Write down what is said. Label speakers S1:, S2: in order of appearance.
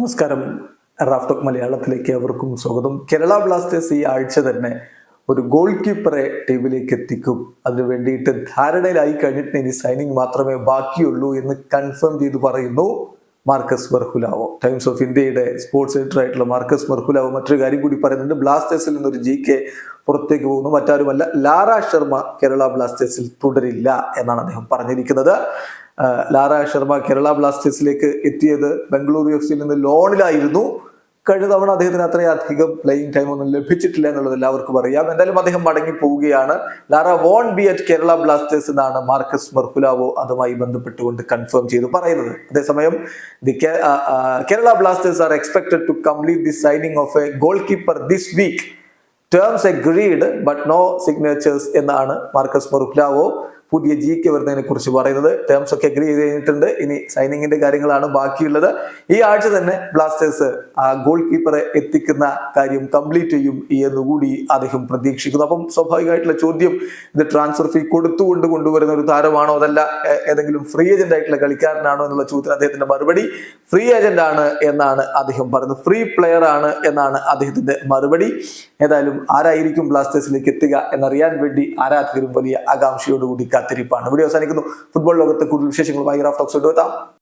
S1: നമസ്കാരം. റാഫ്റ്റോക്ക് മലയാളത്തിലേക്ക് അവർക്കും സ്വാഗതം. കേരള ബ്ലാസ്റ്റേഴ്സ് ഈ ആഴ്ച തന്നെ ഒരു ഗോൾ കീപ്പറെ ടീമിലേക്ക് എത്തിക്കും. അതിനു വേണ്ടിയിട്ട് ധാരണയിലായി കഴിഞ്ഞിട്ട് ഇനി സൈനിങ് മാത്രമേ ബാക്കിയുള്ളൂ എന്ന് കൺഫേം ചെയ്ത് പറയുന്നു മാർക്കസ് മെർഹുലാവോ. ടൈംസ് ഓഫ് ഇന്ത്യയുടെ സ്പോർട്സ് എഡിറ്റർ ആയിട്ടുള്ള മാർക്കസ് മെർഹുലാവോ മറ്റൊരു കാര്യം കൂടി പറയുന്നുണ്ട്. ബ്ലാസ്റ്റേഴ്സിൽ നിന്നൊരു ജി കെ പുറത്തേക്ക് പോകുന്നു. മറ്റാരുമല്ല ലാറ ശർമ്മ കേരള ബ്ലാസ്റ്റേഴ്സിൽ തുടരില്ല എന്നാണ് അദ്ദേഹം പറഞ്ഞിരിക്കുന്നത്. ലാറ ശർമ്മ കേരള ബ്ലാസ്റ്റേഴ്സിലേക്ക് എത്തിയത് ബംഗളൂരു എഫ് സിയിൽ നിന്ന് ലോണിലായിരുന്നു. കഴിഞ്ഞ തവണ അദ്ദേഹത്തിന് അത്രയധികം പ്ലേയിങ് ടൈം ഒന്നും ലഭിച്ചിട്ടില്ല എന്നുള്ളത് എല്ലാവർക്കും അറിയാം. എന്തായാലും അദ്ദേഹം മടങ്ങി പോവുകയാണ്. Lara won't be at Kerala Blasters എന്നാണ് മാർക്കസ് മെർക്കുലാവോ അതുമായി ബന്ധപ്പെട്ടുകൊണ്ട് കൺഫേം ചെയ്തു പറയുന്നത്. അതേസമയം the Kerala Blasters are expected to complete the signing of a goal keeper this week terms agreed but no signatures എന്നാണ് മാർക്കസ് മൊറുക്ലാവോ പുതിയ ജി കെ വരുന്നതിനെ കുറിച്ച് പറയുന്നത്. ടേംസ് ഒക്കെ അഗ്രി ചെയ്ത് കഴിഞ്ഞിട്ടുണ്ട് ഇനി സൈനിങ്ങിന്റെ കാര്യങ്ങളാണ് ബാക്കിയുള്ളത്. ഈ ആഴ്ച തന്നെ ബ്ലാസ്റ്റേഴ്സ് ആ ഗോൾ കീപ്പറെ എത്തിക്കുന്ന കാര്യം കംപ്ലീറ്റ് ചെയ്യും എന്നുകൂടി അദ്ദേഹം പ്രതീക്ഷിക്കുന്നു. അപ്പം സ്വാഭാവികമായിട്ടുള്ള ചോദ്യം ഇത് ട്രാൻസ്ഫർ ഫീ കൊടുത്തുകൊണ്ട് കൊണ്ടുവരുന്ന ഒരു താരമാണോ അതല്ല ഏതെങ്കിലും ഫ്രീ ഏജന്റ് ആയിട്ടുള്ള കളിക്കാരനാണോ എന്നുള്ള ചോദ്യത്തിന് അദ്ദേഹത്തിന്റെ മറുപടി ഫ്രീ ഏജന്റ് ആണ് എന്നാണ് അദ്ദേഹം പറയുന്നത് ഫ്രീ പ്ലെയർ ആണ് എന്നാണ് അദ്ദേഹത്തിന്റെ മറുപടി. ഏതായാലും ആരായിരിക്കും ബ്ലാസ്റ്റേഴ്സിലേക്ക് എത്തുക എന്നറിയാൻ വേണ്ടി ആരാധകരും വലിയ ആകാംക്ഷയോടുകൂടി കാത്തിരിപ്പാണ്. വീഡിയോ അവസാനിക്കുന്നു. ഫുട്ബോൾ ലോകത്തെ കൂടുതൽ വിശേഷങ്ങളുമായി റാഫ് ടോക്സ് എത്താം